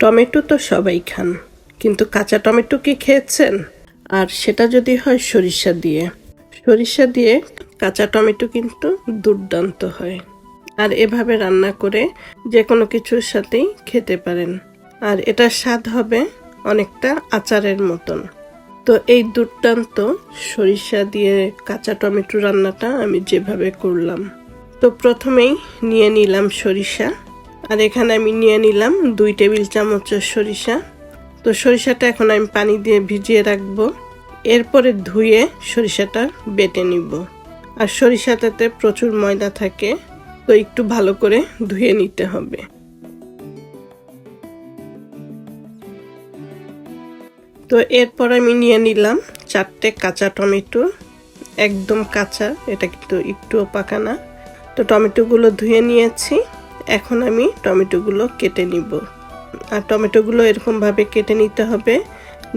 Tomato তো সবাই খান, কিন্তু কাঁচা টমেটো কি খেয়েছেন? আর সেটা যদি হয় সরিষা দিয়ে। সরিষা দিয়ে কাঁচা টমেটো কিন্তু দুর্দান্ত হয়। আর এভাবে রান্না করে যে কোনো কিছুর সাথেই খেতে পারেন। আর এটার স্বাদ হবে অনেকটা আচারের মতন। তো এই দুর্দান্ত সরিষা দিয়ে কাঁচা টমেটো রান্নাটা আমি যেভাবে করলাম। তো প্রথমেই নিয়ে নিলাম সরিষা। আর এখানে আমি নিয়ে নিলাম দুই টেবিল চামচের সরিষা। তো সরিষাটা এখন আমি পানি দিয়ে ভিজিয়ে রাখব। এরপরে ধুয়ে সরিষাটা বেটে নিব। আর সরিষাটাতে প্রচুর ময়দা থাকে, তো একটু ভালো করে ধুয়ে নিতে হবে। তো এরপর আমি নিয়ে নিলাম চারটে কাঁচা টমেটো। একদম কাঁচা, এটা কিন্তু একটুও পাকা না। তো টমেটোগুলো ধুয়ে নিয়েছি। এখন আমি টমেটোগুলো কেটে নিব। আর টমেটোগুলো এরকমভাবে কেটে নিতে হবে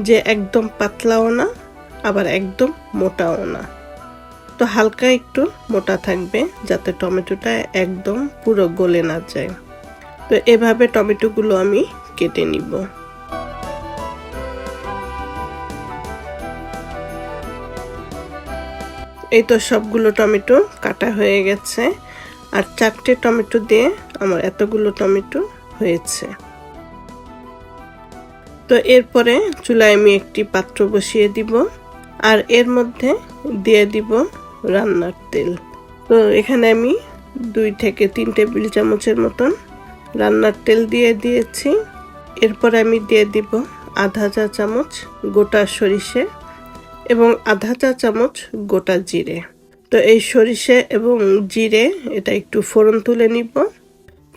যে একদম পাতলাও না, আবার একদম মোটাও না। তো হালকা একটু মোটা থাকবে যাতে টমেটোটা একদম পুরো গলে না যায়। তো এভাবে টমেটোগুলো আমি কেটে নিব। এই তো সবগুলো টমেটো কাটা হয়ে গেছে। আর চারটে টমেটো দিয়ে আমার এতগুলো টমেটো হয়েছে। তো এরপরে চুলায় আমি একটি পাত্র বসিয়ে দিব আর এর মধ্যে দিয়ে দিব রান্নার তেল। তো এখানে আমি দুই থেকে তিন টেবিল চামচের মতন রান্নার তেল দিয়ে দিয়েছি। এরপর আমি দিয়ে দিব আধা চা চামচ গোটা সরিষে এবং আধা চা চামচ গোটা জিরে। তো এই সরিষে এবং জিরে এটা একটু ফোড়ন তুলে নিব।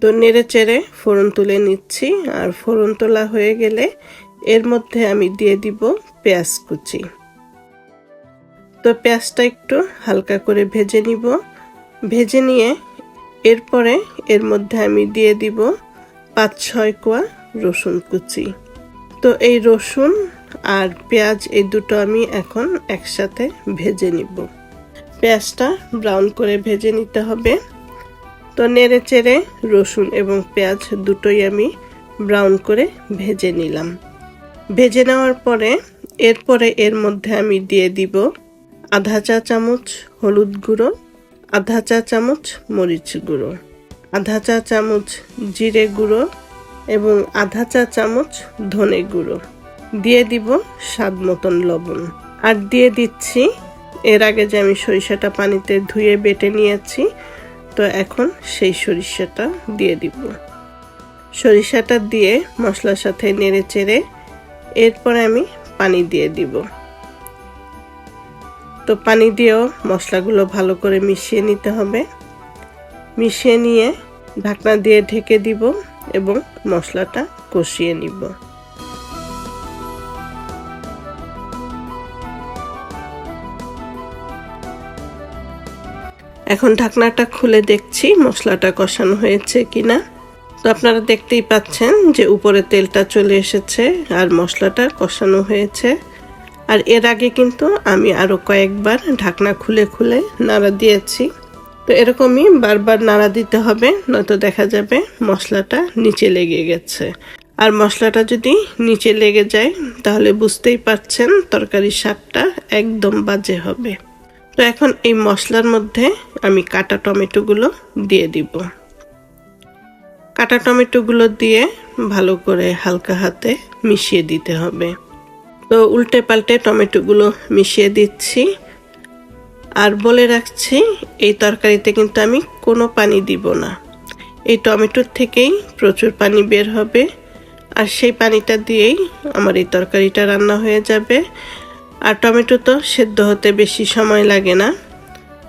তো নেড়ে চেড়ে ফোড়ন তুলে নিচ্ছি। আর ফোড়ন তোলা হয়ে গেলে এর মধ্যে আমি দিয়ে দিব পেঁয়াজ কুচি। তো পেঁয়াজটা একটু হালকা করে ভেজে নিব। ভেজে নিয়ে এরপরে এর মধ্যে আমি দিয়ে দিব পাঁচ ছয় কোয়া রসুন কুচি। তো এই রসুন আর পেঁয়াজ এই দুটো আমি এখন একসাথে ভেজে নিব। পেঁয়াজটা ব্রাউন করে ভেজে নিতে হবে। তো নেড়ে চেড়ে রসুন এবং পেঁয়াজ দুটোই আমি ব্রাউন করে ভেজে নিলাম। ভেজে নেওয়ার পরে এরপরে এর মধ্যে আমি দিয়ে দিব আধা চা চামচ হলুদ গুঁড়ো, আধা চা চামচ মরিচ গুঁড়ো, আধা চা চামচ জিরে গুঁড়ো এবং আধা চা চামচ ধনে গুঁড়ো। দিয়ে দিব স্বাদ মতন লবণ। আর দিয়ে দিচ্ছি এর আগে যে আমি সরিষাটা পানিতে ধুয়ে বেটে নিয়েছি, তো এখন সেই সরিষাটা দিয়ে দিব। সরিষাটা দিয়ে মশলার সাথে নেড়ে চেড়ে এরপরে আমি পানি দিয়ে দিব। তো পানি দিয়েও মশলাগুলো ভালো করে মিশিয়ে নিতে হবে। মিশিয়ে নিয়ে ঢাকনা দিয়ে ঢেকে দিব এবং মশলাটা কষিয়ে নিব। এখন ঢাকনাটা খুলে দেখছি মশলাটা কষানো হয়েছে কিনা। তো আপনারা দেখতেই পাচ্ছেন যে উপরে তেলটা চলে এসেছে আর মশলাটা কষানো হয়েছে। আর এর আগে কিন্তু আমি আরও কয়েকবার ঢাকনা খুলে খুলে নাড়া দিয়েছি। তো এরকমই বারবার নাড়া দিতে হবে, নয়তো দেখা যাবে মশলাটা নিচে লেগে গেছে। আর মশলাটা যদি নিচে লেগে যায়, তাহলে বুঝতেই পারছেন তরকারির স্বাদটা একদম বাজে হবে। তো এখন এই মশলার মধ্যে আমি কাটা টমেটোগুলো দিয়ে দিব। কাটা টমেটোগুলো দিয়ে ভালো করে হালকা হাতে মিশিয়ে দিতে হবে। তো উল্টে পাল্টে টমেটোগুলো মিশিয়ে দিচ্ছি। আর বলে রাখছি, এই তরকারিতে কিন্তু আমি কোনো পানি দিব না। এই টমেটোর থেকেই প্রচুর পানি বের হবে। আর সেই পানিটা দিয়েই আমার এই তরকারিটা রান্না হয়ে যাবে। আর টমেটো তো সেদ্ধ হতে বেশি সময় লাগে না।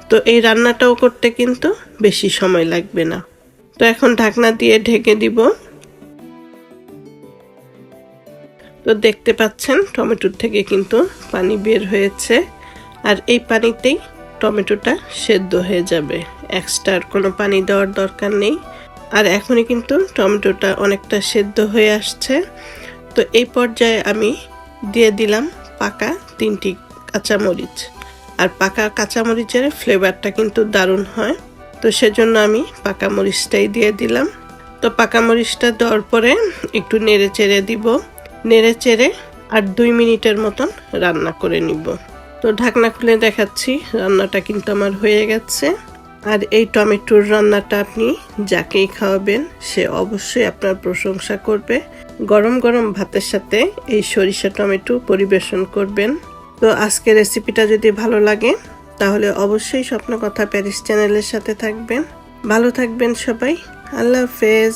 তো এই রান্নাটাও করতে কিন্তু বেশি সময় লাগবে না। তো এখন ঢাকনা দিয়ে ঢেকে দিব। তো দেখতে পাচ্ছেন, টমেটোর থেকে কিন্তু পানি বের হয়েছে। আর এই পানিতেই টমেটোটা সেদ্ধ হয়ে যাবে। এক্সট্রা কোনো পানি দেওয়ার দরকার নেই। আর এখনই কিন্তু টমেটোটা অনেকটা সেদ্ধ হয়ে আসছে। তো এই পর্যায়ে আমি দিয়ে দিলাম পাকা তিনটি কাঁচামরিচ। আর পাকা কাঁচামরিচের ফ্লেভারটা কিন্তু দারুণ হয়। তো সেজন্য আমি পাকা মরিচটাই দিয়ে দিলাম। তো পাকা মরিচটা দেওয়ার পরে একটু নেড়ে চেড়ে দিব। নেড়ে চেড়ে আর দুই মিনিটের মতন রান্না করে নিব। তো ঢাকনা খুলে দেখাচ্ছি, রান্নাটা কিন্তু আমার হয়ে গেছে। আর এই টমেটোর রান্নাটা আপনি যাকেই খাওয়াবেন, সে অবশ্যই আপনার প্রশংসা করবে। গরম গরম ভাতের সাথে এই সরিষা টমেটো পরিবেশন করবেন। তো আজকের রেসিপিটা যদি ভালো লাগে, তাহলে অবশ্যই স্বপ্ন কথা প্যারিস চ্যানেলের সাথে থাকবেন। ভালো থাকবেন সবাই। আল্লাহ হাফেজ।